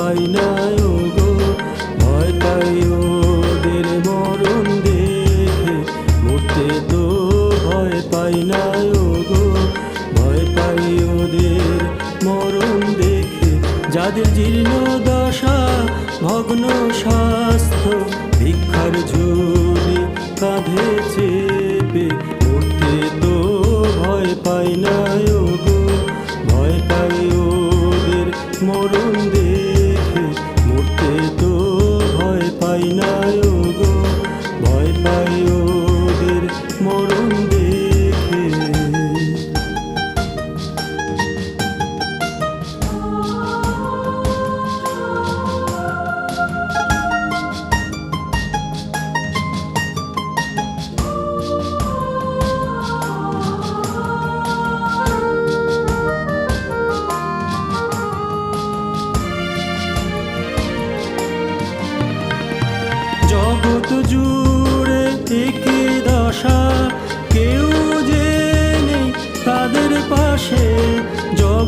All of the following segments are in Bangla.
পাই না গো ভয় পাই ওদের মরণ দেখে। মরতে তো ভয় পাই না গো ভয় পাই ওদের মরণ দেখে। যাদের জীর্ণ দশা, ভগ্ন স্বাস্থ্য, ভিক্ষার ঝুলি কাঁধে ভয়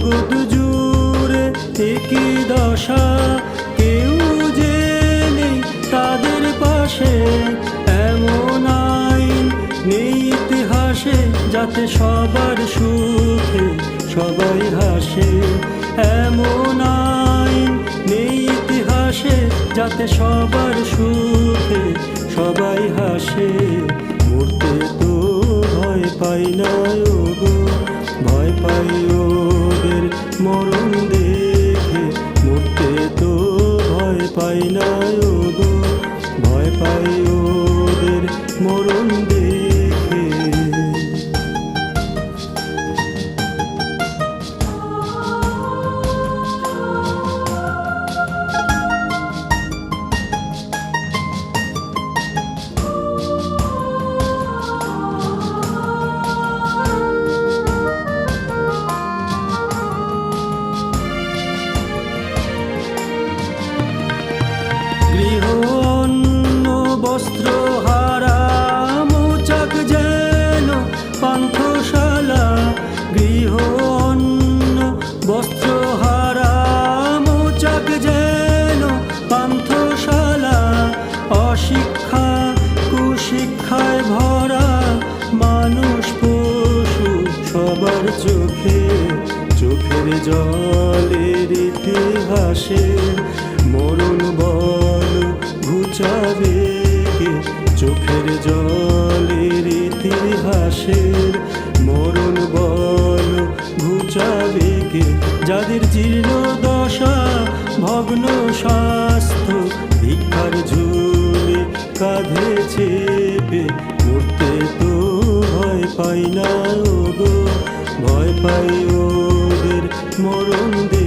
জগৎ জুড়ে একই দশা, কেউ যে নেই তাদের পাশে এমন আইন নেই ইতিহাসে যাতে সবার সুখে সবাই হাসে। এমন আইন নেই ইতিহাসে যাতে সবার সুখে সবাই হাসে। মরতে তো ভয় পাই না। মরণ দেখে মরতে তো ভয় পাই না ভয় পাই ওদের মরণ অন্ন বস্ত্র হারা, মোচাক যেন পান্থশালা, গৃহ অন্ন, বস্ত্র হারা, মোচাক যেন পান্থশালা, অশিক্ষা কুশিক্ষায় ভরা মানুষ পশু সবার চোখে, চোখের জলের ইতিহাসে মরণ বল চোখের জলের ইতিহাসের মরণ বল ঘুচাবে কে? যাদের জীর্ণ দশা, ভগ্ন স্বাস্থ্য, ভিক্ষার ঝুলে কাঁধে চেপে মরতে তো ভয় পাই না গো ভয় পাই ওদের মরণ দে